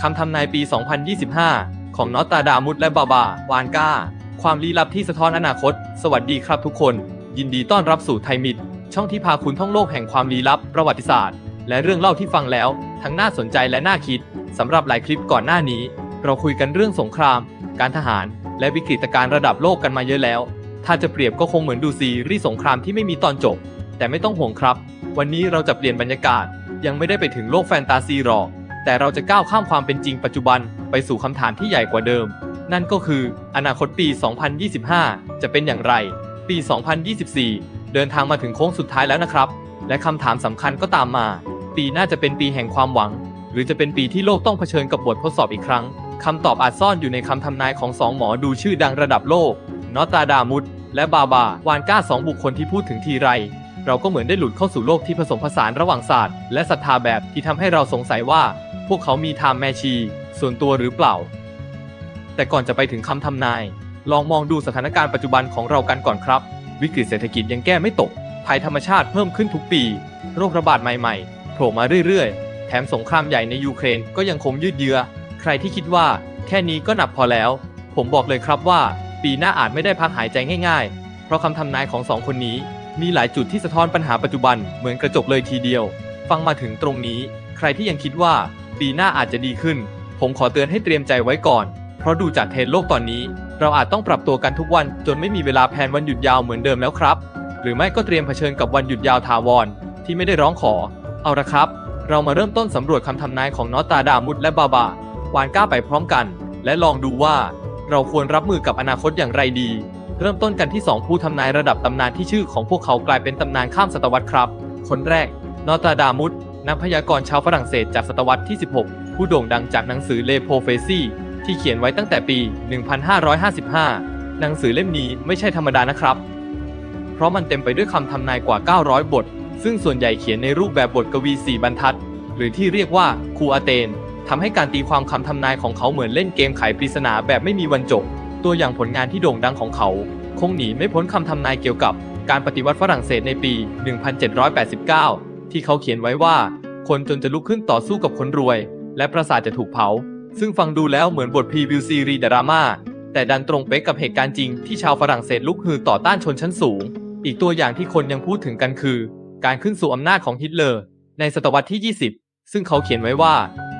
คำทำนายปี 2025 ของนอตตาดามุสและบาบา วานกาความลี้ลับที่สะท้อนอนาคต สวัสดีครับทุกคน ยินดีต้อนรับสู่ไทยมิดช่องที่พาคุณท่องโลกแห่งความลี้ลับ ประวัติศาสตร์ และเรื่องเล่าที่ฟังแล้ว ทั้งน่าสนใจและน่าคิดสำหรับหลายคลิปก่อนหน้านี้ เราคุยกันเรื่องสงคราม การทหาร และวิกฤตการณ์ระดับโลกกันมาเยอะแล้ว ถ้าจะเปรียบก็คงเหมือนดูซีรีส์สงครามที่ไม่มีตอนจบ แต่ไม่ต้องห่วงครับ วันนี้เราจะเปลี่ยนบรรยากาศ ยังไม่ได้ไปถึงโลกแฟนตาซีหรอก แต่เราจะก้าวข้ามความเป็นจริงปัจจุบันไปสู่คำถามที่ใหญ่กว่าเดิม นั่นก็คือ อนาคตปี 2025 จะเป็นอย่างไร ปี 2024 เดินทางมาถึงโค้งสุดท้ายแล้วนะครับ และคำถามสำคัญก็ตามมา ปีหน้าจะเป็นปีแห่งความหวัง หรือจะเป็นปีที่โลกต้องเผชิญกับบททดสอบอีกครั้งคำตอบอาจซ่อนอยู่ในคำทำนายของสองหมอดูชื่อดังระดับโลก นอตาดามุสและบาบาวานก้าสองบุคคลที่พูดถึงทีไร เราก็เหมือนได้หลุดเข้าสู่โลกที่ผสมผสานระหว่างศาสตร์และศรัทธาแบบที่ทำให้เราสงสัยว่า พวกเขามีไทม์แมชชี ส่วนตัวหรือเปล่า แต่ก่อนจะไปถึงคำทำนาย ลองมองดูสถานการณ์ปัจจุบันของเรากันก่อนครับ วิกฤตเศรษฐกิจยังแก้ไม่ตก ภัยธรรมชาติเพิ่มขึ้นทุกปี โรคระบาดใหม่ๆ โผล่มาเรื่อยๆ แถมสงครามใหญ่ในยูเครนก็ยังคงยืดเยื้อ ใครที่คิดว่าแค่นี้ก็หนักพอแล้ว ผมบอกเลยครับว่า ปีหน้าอาจไม่ได้พักหายใจง่ายๆ เพราะคำทำนายของสองคนนี้มีหลายจุดที่สะท้อนปัญหาปัจจุบันเหมือนกระจกเลยทีเดียว ฟังมาถึงตรงนี้ ใครที่ยังคิดว่าปีหน้าอาจจะดีขึ้น ผมขอเตือนให้เตรียมใจไว้ก่อน เพราะดูจากเทรนโลกตอนนี้ เราอาจต้องปรับตัวกันทุกวัน จนไม่มีเวลาแพลนวันหยุดยาวเหมือนเดิมแล้วครับ หรือไม่ก็เตรียมเผชิญกับวันหยุดยาวถาวร ที่ไม่ได้ร้องขอ เอาละครับ เรามาเริ่มต้นสำรวจคำทำนายของนอตตาดามุดและบาบาวานก้าไปพร้อมกัน และลองดูว่า เราควรรับมือกับอนาคตอย่างไรดี เริ่มต้นกันที่ 2 ผู้ทำนายระดับตำนานที่ชื่อของพวกเขากลายเป็นตำนานข้ามศตวรรษครับ คนแรก นอตาดามุด นักพยากรณ์ชาวฝรั่งเศสจากศตวรรษที่ 16 ผู้โด่งดังจากหนังสือเลโพเฟซีที่เขียนไว้ตั้งแต่ปี 1555 หนังสือเล่มนี้ไม่ใช่ธรรมดานะครับ เพราะมันเต็มไปด้วยคำทำนายกว่า 900 บท ซึ่งส่วนใหญ่เขียนในรูปแบบบทกวีสี่บรรทัด หรือที่เรียกว่าคูอาเตนทำให้การตีความคำทำนายของเขาเหมือนเล่นเกมไขปริศนาแบบไม่มีวันจบ ตัวอย่างผลงานที่โด่งดังของเขา คงหนีไม่พ้นคำทำนายเกี่ยวกับการปฏิวัติฝรั่งเศสในปี 1789 ที่เขาเขียนไว้ว่า คนจนจะลุกขึ้นต่อสู้กับคนรวย และปราสาทจะถูกเผา ซึ่งฟังดูแล้วเหมือนบทพรีวิวซีรีส์ดราม่าแต่ดันตรงเป๊ะกับเหตุการณ์จริงที่ชาวฝรั่งเศสลุกฮือต่อต้านชนชั้นสูง อีกตัวอย่างที่คนยังพูดถึงกันคือ การขึ้นสู่อำนาจของฮิตเลอร์ ในศตวรรษที่ 20 ซึ่งเขาเขียนไว้ว่า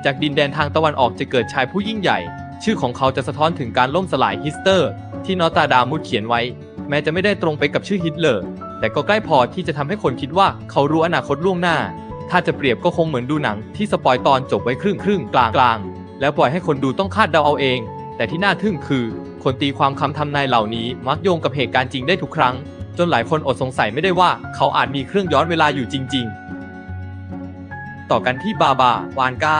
จากดินแดนทางตะวันออกจะเกิดชายผู้ยิ่งใหญ่ ชื่อของเขาจะสะท้อนถึงการล่มสลายฮิสเตอร์ ที่นอตาดามุดเขียนไว้ แม้จะไม่ได้ตรงไปกับชื่อฮิตเลอร์ แต่ก็ใกล้พอที่จะทำให้คนคิดว่าเขารู้อนาคตล่วงหน้า ถ้าจะเปรียบก็คงเหมือนดูหนัง ที่สปอยตอนจบไว้ครึ่งครึ่งกลางกลางแล้วปล่อยให้คนดูต้องคาดเดาเอาเอง แต่ที่น่าทึ่งคือ คนตีความคำทำนายเหล่านี้มักโยงกับเหตุการณ์จริงได้ทุกครั้ง จนหลายคนอดสงสัยไม่ได้ว่าเขาอาจมีเครื่องย้อนเวลาอยู่จริง ๆ ต่อกันที่บาบาวานกา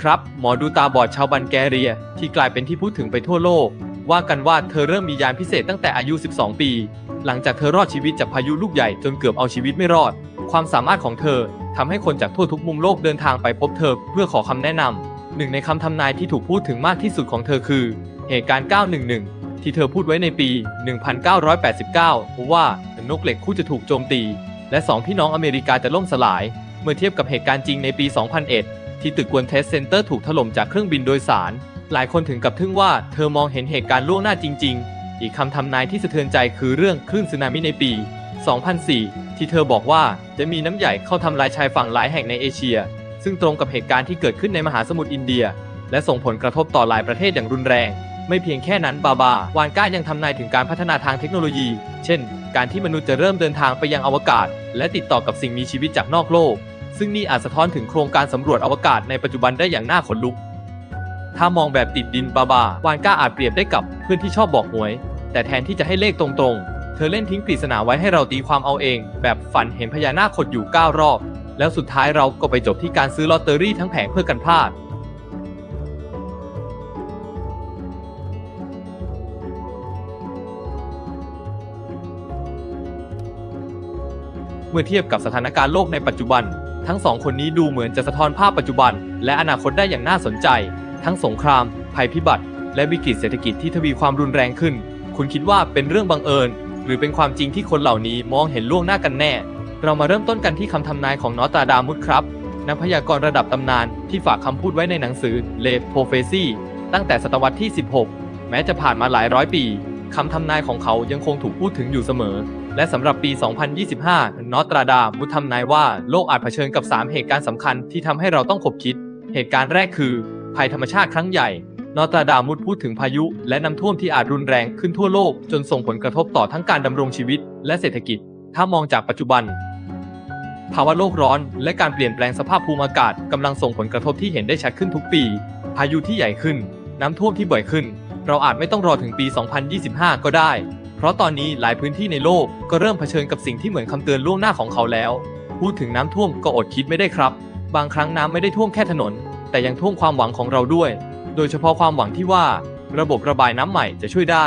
ครับ หมอดูตาบอดชาวบันแกเรีย ที่กลายเป็นที่พูดถึงไปทั่วโลก ว่ากันว่าเธอเริ่มมียานพิเศษตั้งแต่อายุ 12 ปี หลังจากเธอรอดชีวิตจากพายุลูกใหญ่จนเกือบเอาชีวิตไม่รอด ความสามารถของเธอ ทำให้คนจากทั่วทุกมุมโลกเดินทางไปพบเธอเพื่อขอคำแนะนำหนึ่งในคำทำนายที่ถูกพูดถึงมากที่สุดของเธอคือ เหตุการณ์ 911 ที่เธอพูดไว้ในปี 1989 ว่านกเหล็กคู่จะถูกโจมตี และสองพี่น้องอเมริกาจะล่มสลาย เมื่อเทียบกับเหตุการณ์จริงในปี 2001 ที่ตึกกวนเทสเซ็นเตอร์ถูกถล่มจากเครื่องบินโดยสาร หลายคนถึงกับทึ่งว่าเธอมองเห็นเหตุการณ์ล่วงหน้าจริง ๆ อีกคำทำนายที่สะเทือนใจคือเรื่องคลื่นสึนามิในปี 2004 ที่เธอบอกว่าจะมีน้ำใหญ่เข้าทำลายชายฝั่งหลายแห่งในเอเชีย ซึ่งตรงกับเหตุการณ์ที่เกิดขึ้นในมหาสมุทรอินเดีย และส่งผลกระทบต่อหลายประเทศอย่างรุนแรง ไม่เพียงแค่นั้นบาบาวานก้ายังทำนายถึงการพัฒนาทางเทคโนโลยี เช่น การที่มนุษย์จะเริ่มเดินทางไปยังอวกาศ และติดต่อกับสิ่งมีชีวิตจากนอกโลก ซึ่งนี่อาจสะท้อนถึงโครงการสำรวจอวกาศในปัจจุบันได้อย่างน่าขนลุก ถ้ามองแบบติดดินบาบาวานก้าอาจเปรียบได้กับเพื่อนที่ชอบบอกหวย แต่แทนที่จะให้เลขตรงๆ เธอเล่นทิ้งปริศนาไว้ให้เราตีความเอาเอง แบบฝันเห็นพญานาคขดอยู่ 9 รอบ แล้วสุดท้ายเราก็ไปจบที่การซื้อลอตเตอรี่ทั้งแผงเพื่อกันพลาด เมื่อเทียบกับสถานการณ์โลกในปัจจุบัน ทั้งสองคนนี้ดูเหมือนจะสะท้อนภาพปัจจุบัน และอนาคตได้อย่างน่าสนใจ ทั้งสงคราม ภัยพิบัติ และวิกฤตเศรษฐกิจที่ทวีความรุนแรงขึ้น คุณคิดว่าเป็นเรื่องบังเอิญ หรือเป็นความจริงที่คนเหล่านี้มองเห็นล่วงหน้ากันแน่ เรามาเริ่มต้นกันที่คำทำนายของนอตาดามุสครับ นักพยากรณ์ระดับตำนานที่ฝากคำพูดไว้ในหนังสือ Le Prophecy ตั้งแต่ศตวรรษที่ 16 แม้จะผ่านมาหลายร้อยปีคำทำนายของเขายังคงถูกพูดถึงอยู่เสมอ และสำหรับปี 2025 นอตราดามุทำนายว่าโลกอาจเผชิญกับ 3 เหตุการณ์สำคัญที่ทำให้เราต้องขบคิด เหตุการณ์แรกคือ ภัยธรรมชาติครั้งใหญ่ นอตาดามุดพูดถึงพายุ และน้ำท่วมที่อาจรุนแรงขึ้นทั่วโลก จนส่งผลกระทบต่อทั้งการดำรงชีวิต และเศรษฐกิจ ถ้ามองจากปัจจุบัน ภาวะโลกร้อน และการเปลี่ยนแปลงสภาพภูมิอากาศกำลังส่งผลกระทบที่เห็นได้ชัดขึ้นทุกปี พายุที่ใหญ่ขึ้น น้ำท่วมที่บ่อยขึ้น เราอาจไม่ต้องรอถึงปี 2025 ก็ได้ เพราะตอนนี้หลายพื้นที่ในโลกก็เริ่มเผชิญกับสิ่งที่เหมือนคำเตือนล่วงหน้าของเขาแล้ว พูดถึงน้ำท่วมก็อดคิดไม่ได้ครับ บางครั้งน้ำไม่ได้ท่วมแค่ถนน แต่ยังท่วมความหวังของเราด้วย โดยเฉพาะความหวังที่ว่าระบบระบายน้ำใหม่จะช่วยได้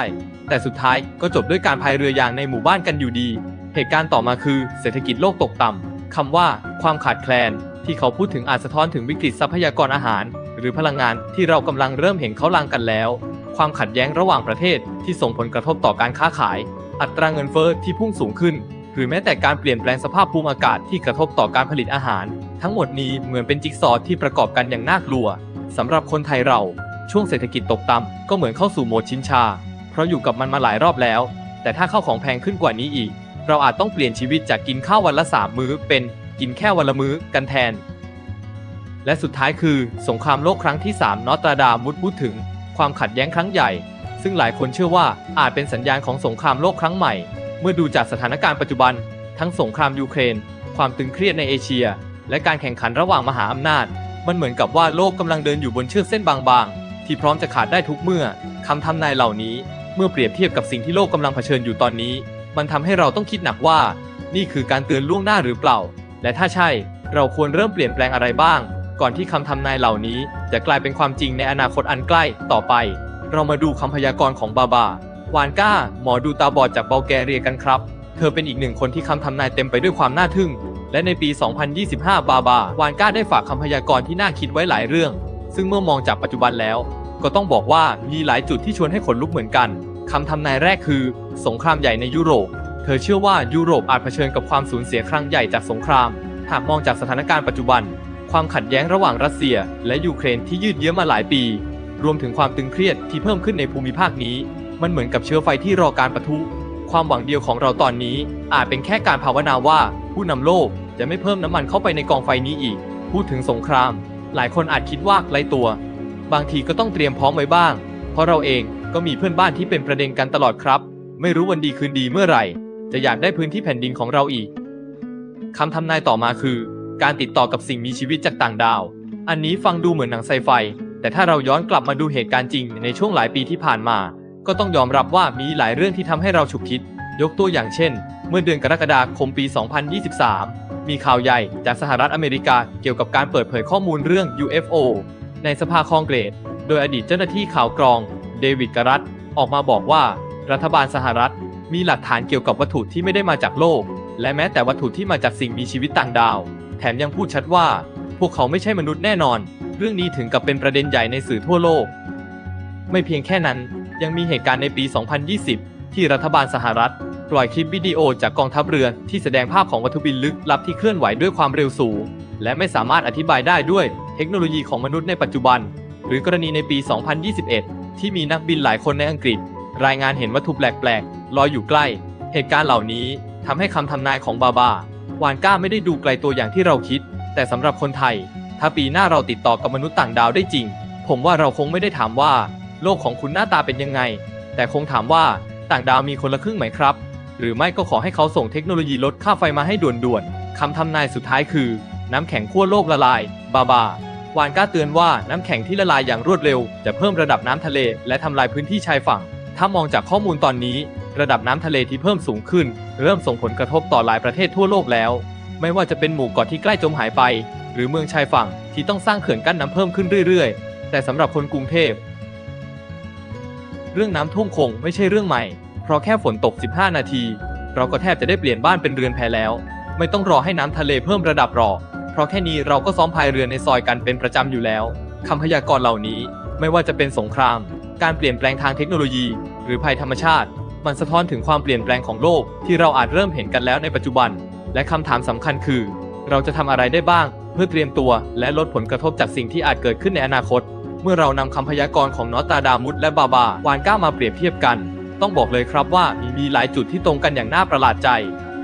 แต่สุดท้ายก็จบด้วยการพายเรือยางในหมู่บ้านกันอยู่ดี เหตุการณ์ต่อมาคือเศรษฐกิจโลกตกต่ำคำว่าความขาดแคลน ที่เขาพูดถึงอาจสะท้อนถึงวิกฤตทรัพยากรอาหาร หรือพลังงานที่เรากำลังเริ่มเห็นเขาลางกันแล้ว ความขัดแย้งระหว่างประเทศที่ส่งผลกระทบต่อการค้าขาย อัตราเงินเฟ้อที่พุ่งสูงขึ้น หรือแม้แต่การเปลี่ยนแปลงสภาพภูมิอากาศที่กระทบต่อการผลิตอาหาร ทั้งหมดนี้เหมือนเป็นจิ๊กซอว์ที่ประกอบกันอย่างน่ากลัวสำหรับคนไทยเรา ช่วงเศรษฐกิจตกต่ำก็เหมือนเข้าสู่โหมดชินชา เพราะอยู่กับมันมาหลายรอบแล้ว แต่ถ้าข้าวของแพงขึ้นกว่านี้อีก เราอาจต้องเปลี่ยนชีวิตจากกินข้าววันละสามมื้อ เป็นกินแค่วันละมื้อกันแทน และสุดท้ายคือ สงครามโลกครั้งที่ 3 นอตราดามุดพูดถึง ความขัดแย้งครั้งใหญ่ ซึ่งหลายคนเชื่อว่าอาจเป็นสัญญาณของสงครามโลกครั้งใหม่ เมื่อดูจากสถานการณ์ปัจจุบัน ทั้งสงครามยูเครน ความตึงเครียดในเอเชีย และการแข่งขันระหว่างมหาอำนาจ มันเหมือนกับว่าโลกกำลังเดินอยู่บนเชือกเส้นบางๆ ที่พร้อมจะขาดได้ทุกเมื่อคำทำนายเหล่านี้ เมื่อเปรียบเทียบกับสิ่งที่โลกกำลังเผชิญอยู่ตอนนี้ มันทำให้เราต้องคิดหนักว่า นี่คือการเตือนล่วงหน้าหรือเปล่า และถ้าใช่ เราควรเริ่มเปลี่ยนแปลงอะไรบ้าง ก่อนที่คำทำนายเหล่านี้ จะกลายเป็นความจริงในอนาคตอันใกล้ต่อไป เรามาดูคำพยากรณ์ของบาบาวานก้า หมอดูตาบอดจากเบลแกเรียกันครับ เธอเป็นอีกหนึ่งคนที่คำทำนายเต็มไปด้วยความน่าทึ่ง และในปี 2025 บาบาวานก้าได้ฝากคำพยากรณ์ที่น่าคิดไว้หลายเรื่อง ซึ่งเมื่อมองจากปัจจุบันแล้ว ก็ต้องบอกว่ามีหลายจุดที่ชวนให้ขนลุกเหมือนกันคำทำนายแรกคือ สงครามใหญ่ในยุโรป เธอเชื่อว่ายุโรปอาจเผชิญกับความสูญเสียครั้งใหญ่จากสงคราม หากมองจากสถานการณ์ปัจจุบัน ความขัดแย้งระหว่างรัสเซีย และยูเครนที่ยืดเยื้อมาหลายปี รวมถึงความตึงเครียดที่เพิ่มขึ้นในภูมิภาคนี้ มันเหมือนกับเชื้อไฟที่รอการปะทุ ความหวังเดียวของเราตอนนี้ อาจเป็นแค่การภาวนาว่า ผู้นำโลกจะไม่เพิ่มน้ำมันเข้าไปในกองไฟนี้อีก พูดถึงสงคราม หลายคนอาจคิดว่าไกลตัว บางทีก็ต้องเตรียมพร้อมไว้บ้าง เพราะเราเองก็มีเพื่อนบ้านที่เป็นประเด็นกันตลอดครับ ไม่รู้วันดีคืนดีเมื่อไหร่ จะอยากได้พื้นที่แผ่นดินของเราอีกคำทำนายต่อมาคือ การติดต่อกับสิ่งมีชีวิตจากต่างดาว อันนี้ฟังดูเหมือนหนังไซไฟ แต่ถ้าเราย้อนกลับมาดูเหตุการณ์จริงในช่วงหลายปีที่ผ่านมา ก็ต้องยอมรับว่ามีหลายเรื่องที่ทำให้เราฉุกคิด ยกตัวอย่างเช่น เมื่อเดือนกรกฎาคมปี 2023 มีข่าวใหญ่จากสหรัฐอเมริกาเกี่ยวกับการเปิดเผยข้อมูลเรื่อง UFO ในสภาคองเกรส โดยอดีตเจ้าหน้าที่ข่าวกรอง เดวิดกรัตออกมาบอกว่า รัฐบาลสหรัฐ มีหลักฐานเกี่ยวกับวัตถุที่ไม่ได้มาจากโลก และแม้แต่วัตถุที่มาจากสิ่งมีชีวิตต่างดาว แถมยังพูดชัดว่า พวกเขาไม่ใช่มนุษย์แน่นอน เรื่องนี้ถึงกับเป็นประเด็นใหญ่ในสื่อทั่วโลก ไม่เพียงแค่นั้น ยังมีเหตุการณ์ในปี 2020 ที่รัฐบาลสหรัฐ ปล่อยคลิปวิดีโอจากกองทัพเรือที่แสดงภาพของวัตถุบินลึกลับที่เคลื่อนไหวด้วยความเร็วสูง และไม่สามารถอธิบายได้ด้วยเทคโนโลยีของมนุษย์ในปัจจุบัน หรือกรณีในปี 2021 ที่มีนักบินหลายคนในอังกฤษ รายงานเห็นวัตถุแปลกๆลอยอยู่ใกล้ เหตุการณ์เหล่านี้ทำให้คำทำนายของบาบาวานก้าไม่ได้ดูไกลตัวอย่างที่เราคิด แต่สำหรับคนไทย ถ้าปีหน้าเราติดต่อกับมนุษย์ต่างดาวได้จริง ผมว่าเราคงไม่ได้ถามว่า โลกของคุณหน้าตาเป็นยังไง แต่คงถามว่าต่างดาวมีคนละครึ่งไหมครับ หรือไม่ก็ขอให้เขาส่งเทคโนโลยีลดค่าไฟมาให้ด่วนๆคำทำนายสุดท้ายคือ น้ำแข็งขั้วโลกละลาย บาบาวานก้าเตือนว่าน้ำแข็งที่ละลายอย่างรวดเร็ว จะเพิ่มระดับน้ำทะเล และทำลายพื้นที่ชายฝั่ง ถ้ามองจากข้อมูลตอนนี้ ระดับน้ำทะเลที่เพิ่มสูงขึ้น เริ่มส่งผลกระทบต่อหลายประเทศทั่วโลกแล้ว ไม่ว่าจะเป็นหมู่เกาะที่ใกล้จมหายไป หรือเมืองชายฝั่งที่ต้องสร้างเขื่อนกั้นน้ำเพิ่มขึ้นเรื่อยๆ แต่สำหรับคนกรุงเทพ เรื่องน้ำท่วมคงไม่ใช่เรื่องใหม่ เพราะแค่ฝนตก 15 นาที เราก็แทบจะได้เปลี่ยนบ้านเป็นเรือนแพแล้ว ไม่ต้องรอให้น้ำทะเลเพิ่มระดับรอ เพราะแค่นี้เราก็ซ้อมพายเรือในซอยกันเป็นประจำอยู่แล้วคำพยากรณ์เหล่านี้ไม่ว่าจะเป็นสงคราม การเปลี่ยนแปลงทางเทคโนโลยี หรือภัยธรรมชาติ มันสะท้อนถึงความเปลี่ยนแปลงของโลกที่เราอาจเริ่มเห็นกันแล้วในปัจจุบัน และคำถามสำคัญคือ เราจะทำอะไรได้บ้าง เพื่อเตรียมตัวและลดผลกระทบจากสิ่งที่อาจเกิดขึ้นในอนาคต เมื่อเรานำคำพยากรณ์ของนอตาดามุสและบาบาวานก้ามาเปรียบเทียบกัน ต้องบอกเลยครับว่ามีมีหลายจุดที่ตรงกันอย่างน่าประหลาดใจ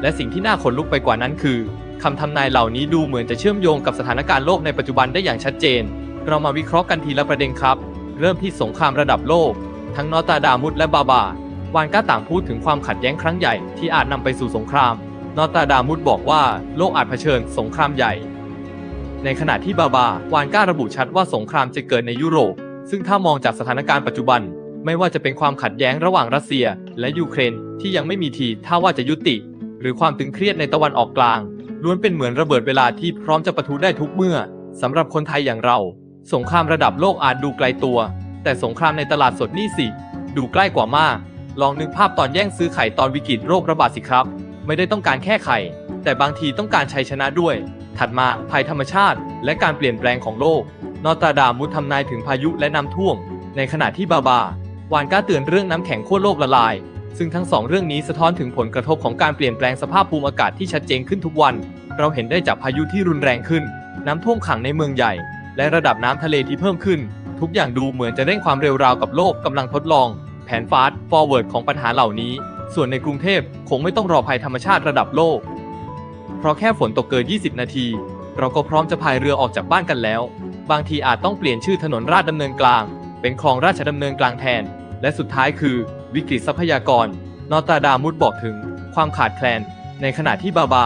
และสิ่งที่น่าขนลุกไปกว่านั้นคือคำทำนายเหล่านี้ดูเหมือนจะเชื่อมโยงกับสถานการณ์โลกในปัจจุบันได้อย่างชัดเจน เรามาวิเคราะห์กันทีละประเด็นครับ เริ่มที่สงครามระดับโลก ทั้งนอตาดามุสและบาบาวานก้าต่างพูดถึงความขัดแย้งครั้งใหญ่ที่อาจนำไปสู่สงคราม นอตาดามุสบอกว่าโลกอาจเผชิญสงครามใหญ่ ในขณะที่บาบาวานก้าระบุชัดว่าสงครามจะเกิดในยุโรป ซึ่งถ้ามองจากสถานการณ์ปัจจุบัน ไม่ว่าจะเป็นความขัดแย้งระหว่างรัสเซีย และยูเครนที่ยังไม่มีทีท่าว่าจะยุติ หรือความตึงเครียดในตะวันออกกลางล้วนเป็นเหมือนระเบิดเวลาที่พร้อมจะปะทุได้ทุกเมื่อสำหรับคนไทยอย่างเรา สงครามระดับโลกอาจดูไกลตัว แต่สงครามในตลาดสดนี่สิ ดูใกล้กว่ามาก ลองนึกภาพตอนแย่งซื้อไข่ตอนวิกฤตโรคระบาดสิครับ ไม่ได้ต้องการแค่ไข่ แต่บางทีต้องการชัยชนะด้วย ถัดมาภัยธรรมชาติ และการเปลี่ยนแปลงของโลก นอตาดามุสทำนายถึงพายุและน้ำท่วม ในขณะที่บาบาวานก้าเตือนเรื่องน้ำแข็งขั้วโลกละลาย ซึ่งทั้งสองเรื่องนี้สะท้อนถึงผลกระทบของการเปลี่ยนแปลงสภาพภูมิอากาศที่ชัดเจนขึ้นทุกวัน เราเห็นได้จากพายุที่รุนแรงขึ้น น้ำท่วมขังในเมืองใหญ่ และระดับน้ำทะเลที่เพิ่มขึ้น ทุกอย่างดูเหมือนจะเร่งความเร็วราวกับโลกกำลังทดลอง แผนฟาสต์ฟอร์เวิร์ดของปัญหาเหล่านี้ ส่วนในกรุงเทพคงไม่ต้องรอภัยธรรมชาติระดับโลก เพราะแค่ฝนตกเกิน 20 นาที เราก็พร้อมจะพายเรือออกจากบ้านกันแล้ว บางทีอาจต้องเปลี่ยนชื่อถนนราชดำเนินกลาง เป็นคลองราชดำเนินกลางแทน และสุดท้ายคือ วิกฤตทรัพยากร นอตาดามุดบอกถึง ความขาดแคลน ในขณะที่บาบา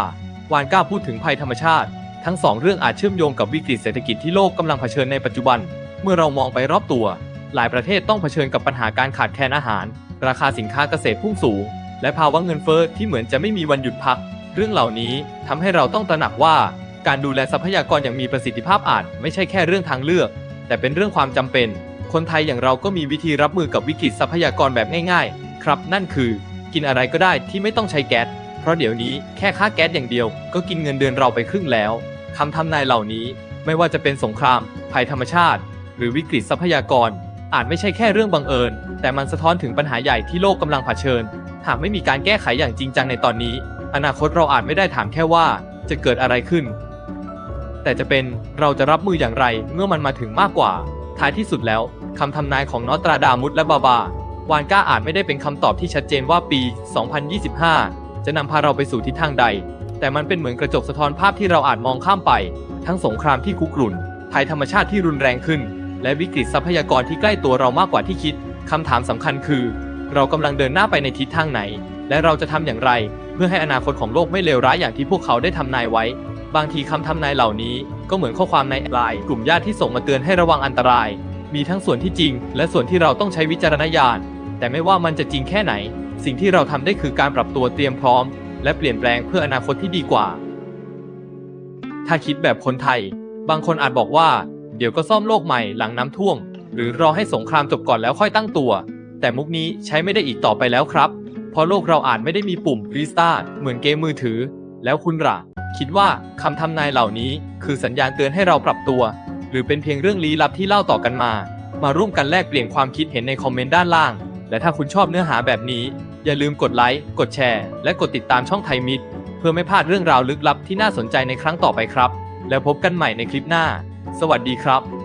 วานก้าพูดถึงภัยธรรมชาติ ทั้งสองเรื่องอาจเชื่อมโยงกับวิกฤตเศรษฐกิจที่โลกกำลังเผชิญในปัจจุบัน เมื่อเรามองไปรอบตัว หลายประเทศต้องเผชิญกับปัญหาการขาดแคลนอาหาร ราคาสินค้าเกษตรพุ่งสูง และภาวะเงินเฟ้อที่เหมือนจะไม่มีวันหยุดพัก เรื่องเหล่านี้ทำให้เราต้องตระหนักว่า การดูแลทรัพยากรอย่างมีประสิทธิภาพอาจไม่ใช่แค่เรื่องทางเลือก แต่เป็นเรื่องความจำเป็น คนไทยอย่างเราก็มีวิธีรับมือกับวิกฤตทรัพยากรแบบง่าย ๆ ครับ นั่นคือ กินอะไรก็ได้ที่ไม่ต้องใช้แก๊สเพราะเดี๋ยวนี้แค่ค่าแก๊สอย่างเดียว ก็กินเงินเดือนเราไปครึ่งแล้วคำทำนายเหล่านี้ไม่ว่าจะเป็นสงคราม ภัยธรรมชาติ หรือวิกฤตทรัพยากร อาจไม่ใช่แค่เรื่องบังเอิญ แต่มันสะท้อนถึงปัญหาใหญ่ที่โลกกำลังเผชิญ หากไม่มีการแก้ไขอย่างจริงจังในตอนนี้ อนาคตเราอาจไม่ได้ถามแค่ว่าจะเกิดอะไรขึ้น แต่จะเป็นเราจะรับมืออย่างไรเมื่อมันมาถึงมากกว่า ท้ายที่สุดแล้วคำทำนายของนอตราดามุสและบาบาวานก้าอาจไม่ได้เป็นคำตอบที่ชัดเจนว่าปี 2025 จะนำพาเราไปสู่ทิศทางใด แต่มันเป็นเหมือนกระจกสะท้อนภาพที่เราอาจมองข้ามไป ทั้งสงครามที่คุกรุ่นภัยธรรมชาติที่รุนแรงขึ้น และวิกฤตทรัพยากรที่ใกล้ตัวเรามากกว่าที่คิดคำถามสำคัญคือ เรากำลังเดินหน้าไปในทิศทางไหน และเราจะทำอย่างไร เพื่อให้อนาคตของโลกไม่เลวร้ายอย่างที่พวกเขาได้ทำนายไว้ บางทีคำทำนายเหล่านี้ก็เหมือนข้อความในไลน์กลุ่มญาติที่ส่งมาเตือนให้ระวังอันตราย มีทั้งส่วนที่จริง และส่วนที่เราต้องใช้วิจารณญาณ แต่ไม่ว่ามันจะจริงแค่ไหน สิ่งที่เราทำได้คือการปรับตัวเตรียมพร้อม และเปลี่ยนแปลงเพื่ออนาคตที่ดีกว่า ถ้าคิดแบบคนไทย บางคนอาจบอกว่า เดี๋ยวก็ซ่อมโลกใหม่หลังน้ำท่วม หรือรอให้สงครามจบก่อนแล้วค่อยตั้งตัว แต่มุกนี้ใช้ไม่ได้อีกต่อไปแล้วครับ เพราะโลกเราอาจไม่ได้มีปุ่มรีสตาร์ทเหมือนเกมมือถือ แล้วคุณล่ะ คิดว่าคำทำนายเหล่านี้คือสัญญาณเตือนให้เราปรับตัว หรือเป็นเพียงเรื่องลี้ลับที่เล่าต่อกันมา มาร่วมกันแลกเปลี่ยนความคิดเห็นในคอมเมนต์ด้านล่าง และถ้าคุณชอบเนื้อหาแบบนี้ อย่าลืมกดไลค์กดแชร์ และกดติดตามช่องไทยมิตรเพื่อไม่พลาดเรื่องราวลึกลับที่น่าสนใจในครั้งต่อไปครับ แล้วพบกันใหม่ในคลิปหน้า สวัสดีครับ